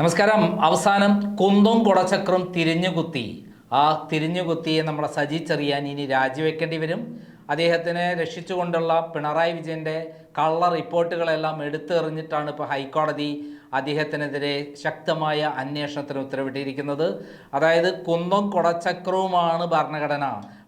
നമസ്കാരം. അവസാനം കുന്തും കുടച്ചക്രം തിരിഞ്ഞുകുത്തി. ആ തിരിഞ്ഞുകുത്തിയെ നമ്മളെ സജി ചെറിയാൻ ഇനി രാജിവെക്കേണ്ടി വരും. അദ്ദേഹത്തിനെ രക്ഷിച്ചുകൊണ്ടുള്ള പിണറായി വിജയന്റെ കള്ള റിപ്പോർട്ടുകളെല്ലാം എടുത്തെറിഞ്ഞിട്ടാണ് ഇപ്പോൾ ഹൈക്കോടതി അദ്ദേഹത്തിനെതിരെ ശക്തമായ അന്വേഷണത്തിന് ഉത്തരവിട്ടിരിക്കുന്നത്. അതായത് കുന്തും കുടച്ചക്രവുമാണ് ഭരണഘടന.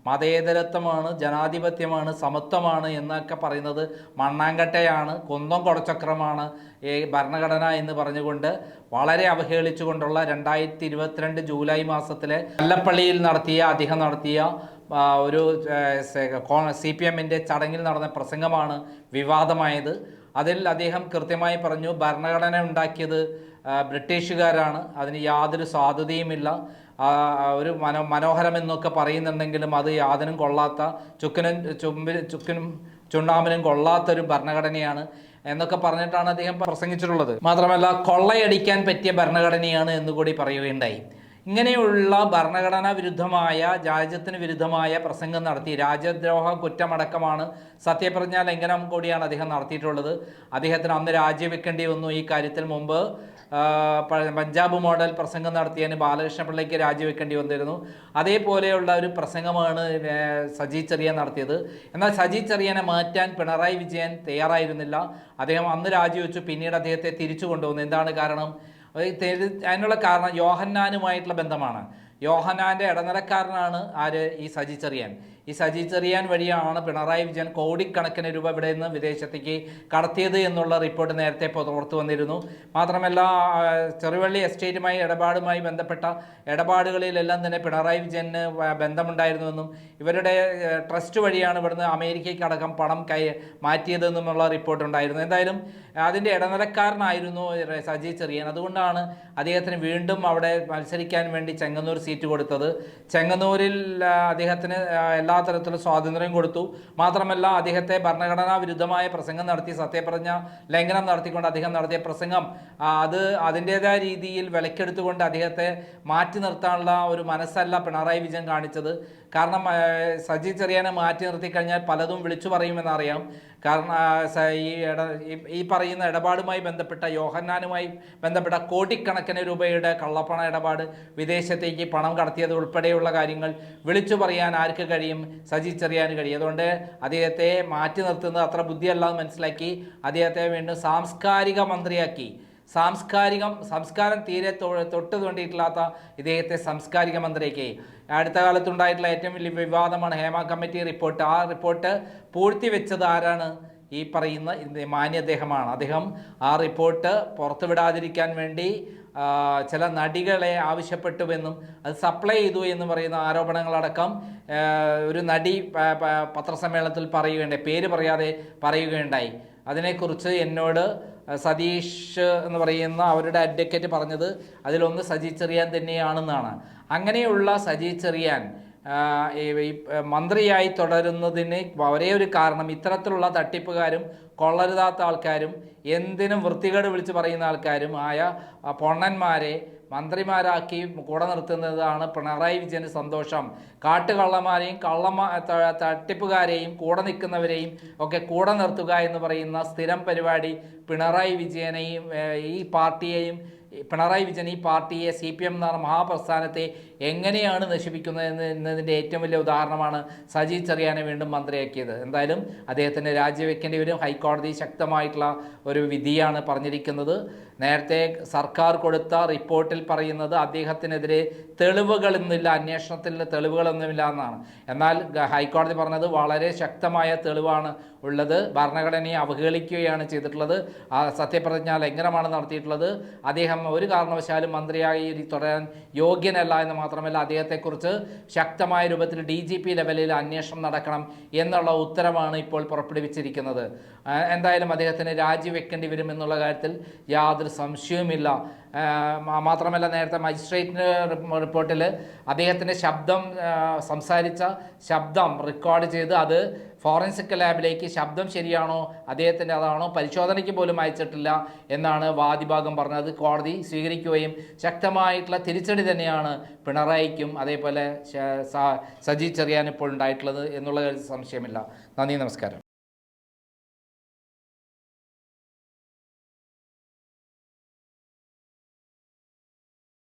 മതേതരത്വമാണ് ജനാധിപത്യമാണ് സമത്വമാണ് എന്നൊക്കെ പറയുന്നത് മണ്ണാങ്കട്ടയാണ് കൊന്തം കുടച്ചക്രമാണ് ഈ ഭരണഘടന എന്ന് പറഞ്ഞുകൊണ്ട് വളരെ അവഹേളിച്ചുകൊണ്ടുള്ള രണ്ടായിരത്തി ഇരുപത്തിരണ്ട് ജൂലൈ മാസത്തിലെ കല്ലപ്പള്ളിയിൽ നടത്തിയ അദ്ദേഹം നടത്തിയ ഒരു സി പി എമ്മിന്റെ ചടങ്ങിൽ നടന്ന പ്രസംഗമാണ് വിവാദമായത്. അതിൽ അദ്ദേഹം കൃത്യമായി പറഞ്ഞു ഭരണഘടന ഉണ്ടാക്കിയത് ബ്രിട്ടീഷുകാരാണ്. അതിന് യാതൊരു സാധ്യതയുമില്ല ഒരു മനോ മനോഹരം എന്നൊക്കെ പറയുന്നുണ്ടെങ്കിലും അത് യാതിനും കൊള്ളാത്ത ചുക്കനും ചുമ്പിൽ ചുക്കനും ചുണ്ണാമ്പിനും കൊള്ളാത്തൊരു ഭരണഘടനയാണ് എന്നൊക്കെ പറഞ്ഞിട്ടാണ് അദ്ദേഹം പ്രസംഗിച്ചിട്ടുള്ളത്. മാത്രമല്ല കൊള്ളയടിക്കാൻ പറ്റിയ ഭരണഘടനയാണ് എന്നുകൂടി പറയുകയുണ്ടായി. ഇങ്ങനെയുള്ള ഭരണഘടനാ വിരുദ്ധമായ രാജ്യത്തിന് വിരുദ്ധമായ പ്രസംഗം നടത്തി. രാജ്യദ്രോഹ കുറ്റമടക്കമാണ് സത്യപ്രതിജ്ഞാ ലംഘനം കൂടിയാണ് അദ്ദേഹം നടത്തിയിട്ടുള്ളത്. അദ്ദേഹത്തിന് അന്ന് രാജിവെക്കേണ്ടി വന്നു. ഈ കാര്യത്തിൽ മുമ്പ് പഞ്ചാബ് മോഡൽ പ്രസംഗം നടത്തിയതിന് ബാലകൃഷ്ണ പിള്ളയ്ക്ക് രാജിവെക്കേണ്ടി വന്നിരുന്നു. അതേപോലെയുള്ള ഒരു പ്രസംഗമാണ് സജി ചെറിയാൻ നടത്തിയത്. എന്നാൽ സജി ചെറിയനെ മാറ്റാൻ പിണറായി വിജയൻ തയ്യാറായിരുന്നില്ല. അദ്ദേഹം അന്ന് രാജിവെച്ചു. പിന്നീട് അദ്ദേഹത്തെ തിരിച്ചു കൊണ്ടുവന്നു. എന്താണ് കാരണം? അതിനുള്ള കാരണം യോഹന്നാനുമായിട്ടുള്ള ബന്ധമാണ്. യോഹന്നാന്റെ ഇടനിലക്കാരനാണ് ആര്? ഈ സജി ചെറിയാൻ ഈ സജി ചെറിയാൻ വഴിയാണ് പിണറായി വിജയൻ കോടിക്കണക്കിന് രൂപ ഇവിടെ നിന്ന് വിദേശത്തേക്ക് കടത്തിയത് എന്നുള്ള റിപ്പോർട്ട് നേരത്തെ പുറത്തു വന്നിരുന്നു. മാത്രമല്ല ചെറുവള്ളി എസ്റ്റേറ്റുമായി ഇടപാടുമായി ബന്ധപ്പെട്ട ഇടപാടുകളിലെല്ലാം തന്നെ പിണറായി വിജയന് ബന്ധമുണ്ടായിരുന്നുവെന്നും ഇവരുടെ ട്രസ്റ്റ് വഴിയാണ് ഇവിടുന്ന് അമേരിക്കയ്ക്ക് അടക്കം പണം കൈ മാറ്റിയതെന്നുമുള്ള റിപ്പോർട്ട് ഉണ്ടായിരുന്നു. എന്തായാലും അതിന്റെ ഇടനിലക്കാരനായിരുന്നു സജി ചെറിയാൻ. അതുകൊണ്ടാണ് അദ്ദേഹത്തിന് വീണ്ടും അവിടെ മത്സരിക്കാൻ വേണ്ടി ചെങ്ങന്നൂർ സീറ്റ് കൊടുത്തത്. ചെങ്ങന്നൂരിൽ അദ്ദേഹത്തിന് ആ, എല്ലാ സ്വാതന്ത്ര്യം കൊടുത്തു. മാത്രമല്ല അദ്ദേഹത്തെ ഭരണഘടനാ വിരുദ്ധമായ പ്രസംഗം നടത്തി സത്യപ്രതിജ്ഞ ലംഘനം നടത്തിക്കൊണ്ട് അദ്ദേഹം നടത്തിയ പ്രസംഗം അത് അതിന്റെതായ രീതിയിൽ വിലക്കെടുത്തുകൊണ്ട് അദ്ദേഹത്തെ മാറ്റി നിർത്താനുള്ള ഒരു മനസ്സല്ല പിണറായി വിജയൻ കാണിച്ചത്. കാരണം സജി ചെറിയാനെ മാറ്റി നിർത്തി കഴിഞ്ഞാൽ പലതും വിളിച്ചു പറയുമെന്നറിയാം. കാരണം ഈ ഇട ഈ പറയുന്ന ഇടപാടുമായി ബന്ധപ്പെട്ട യോഹന്നാനുമായി ബന്ധപ്പെട്ട കോടിക്കണക്കിന് രൂപയുടെ കള്ളപ്പണ ഇടപാട് വിദേശത്തേക്ക് പണം കടത്തിയത് ഉൾപ്പെടെയുള്ള കാര്യങ്ങൾ വിളിച്ചു പറയാൻ ആർക്ക് കഴിയും? സജി ചെറിയാൻ കഴിയും. അതുകൊണ്ട് അദ്ദേഹത്തെ മാറ്റി നിർത്തുന്നത് അത്ര ബുദ്ധിയല്ല എന്ന് മനസ്സിലാക്കി അദ്ദേഹത്തെ വീണ്ടും സാംസ്കാരിക മന്ത്രിയാക്കി. സാംസ്കാരികം സംസ്കാരം തീരെ തൊട്ട് തോണ്ടിയിട്ടില്ലാത്ത ഇദ്ദേഹത്തെ സാംസ്കാരിക മന്ത്രിയാക്കി. അടുത്ത കാലത്തുണ്ടായിട്ടുള്ള ഏറ്റവും വലിയ വിവാദമാണ് ഹേമ കമ്മിറ്റി റിപ്പോർട്ട്. ആ റിപ്പോർട്ട് പൂഴ്ത്തിവെച്ചത് ആരാണ്? ഈ പറയുന്ന മാന്യ അദ്ദേഹമാണ്. അദ്ദേഹം ആ റിപ്പോർട്ട് പുറത്തുവിടാതിരിക്കാൻ വേണ്ടി ചില നടികളെ ആവശ്യപ്പെട്ടുവെന്നും അത് സപ്ലൈ ചെയ്തു എന്ന് പറയുന്ന ആരോപണങ്ങളടക്കം ഒരു നടി പത്രസമ്മേളനത്തിൽ പറയുകയുണ്ടായി പേര് പറയാതെ പറയുകയുണ്ടായി. അതിനെക്കുറിച്ച് എന്നോട് സതീഷ് എന്ന് പറയുന്ന അവരുടെ അഡ്വക്കേറ്റ് പറഞ്ഞത് അതിലൊന്ന് സജി ചെറിയാൻ തന്നെയാണെന്നാണ്. അങ്ങനെയുള്ള സജി ചെറിയാൻ ഈ മന്ത്രിയായി തുടരുന്നതിന് ഒരേ ഒരു കാരണം ഇത്തരത്തിലുള്ള തട്ടിപ്പുകാരും കൊള്ളരുതാത്ത ആൾക്കാരും എന്തിനും വൃത്തികേട് വിളിച്ച് പറയുന്ന ആൾക്കാരും ആയ പൊണ്ണന്മാരെ മന്ത്രിമാരാക്കി കൂടെ നിർത്തുന്നതാണ് പിണറായി വിജയന് സന്തോഷം. കാട്ടുകള്ളന്മാരെയും കള്ളമാ തട്ടിപ്പുകാരെയും കൂടെ നിൽക്കുന്നവരെയും ഒക്കെ കൂടെ നിർത്തുക എന്ന് പറയുന്ന സ്ഥിരം പരിപാടി പിണറായി വിജയനെയും ഈ പാർട്ടിയെയും പിണറായി വിജയൻ ഈ പാർട്ടിയെ സി പി എം എന്ന മഹാപ്രസ്ഥാനത്തെ എങ്ങനെയാണ് നശിപ്പിക്കുന്നത് എന്ന് എന്നതിന്റെ ഏറ്റവും വലിയ ഉദാഹരണമാണ് സജി ചെറിയാനെ വീണ്ടും മന്ത്രിയാക്കിയത്. എന്തായാലും അദ്ദേഹത്തിന് രാജിവെക്കേണ്ടി വരും ഹൈക്കോടതി ശക്തമായിട്ടുള്ള ഒരു വിധിയാണ് പറഞ്ഞിരിക്കുന്നത്. നേരത്തെ സർക്കാർ കൊടുത്ത റിപ്പോർട്ടിൽ പറയുന്നത് അദ്ദേഹത്തിനെതിരെ തെളിവുകളൊന്നുമില്ല അന്വേഷണത്തിൽ തെളിവുകളൊന്നുമില്ല എന്നാണ്. എന്നാൽ ഹൈക്കോടതി പറഞ്ഞത് വളരെ ശക്തമായ തെളിവാണ് ഉള്ളത്. ഭരണഘടനയെ അവഹേളിക്കുകയാണ് ചെയ്തിട്ടുള്ളത്. സത്യപ്രതിജ്ഞ ലംഘനമാണ് നടത്തിയിട്ടുള്ളത്. അദ്ദേഹം ഒരു കാരണവശാലും മന്ത്രിയായി തുടരാൻ യോഗ്യനല്ല എന്ന് മാത്രമല്ല അദ്ദേഹത്തെക്കുറിച്ച് ശക്തമായ രൂപത്തിൽ ഡി ജി പി ലെവലിൽ അന്വേഷണം നടക്കണം എന്നുള്ള ഉത്തരവാണ് ഇപ്പോൾ പുറപ്പെടുവിച്ചിരിക്കുന്നത്. എന്തായാലും അദ്ദേഹത്തിന് രാജിവെക്കേണ്ടി വരും എന്നുള്ള കാര്യത്തിൽ യാതൊരു സംശയവുമില്ല. മാത്രമല്ല നേരത്തെ മജിസ്ട്രേറ്റിന്റെ റിപ്പോർട്ടിൽ അദ്ദേഹത്തിന്റെ ശബ്ദം സംസാരിച്ച ശബ്ദം റെക്കോർഡ് ചെയ്ത് അത് ഫോറൻസിക് ലാബിലേക്ക് ശബ്ദം ശരിയാണോ അദ്ദേഹത്തിന്റെ അതാണോ പരിശോധനയ്ക്ക് പോലും അയച്ചിട്ടില്ല എന്നാണ് വാദിഭാഗം പറഞ്ഞത്. കോടതി സ്വീകരിക്കുകയും ശക്തമായിട്ടുള്ള തിരിച്ചടി തന്നെയാണ് പിണറായിക്കും അതേപോലെ സജി ചെറിയാൻ ഇപ്പോൾ ഉണ്ടായിട്ടുള്ളത് എന്നുള്ള സംശയമില്ല. നന്ദി നമസ്കാരം.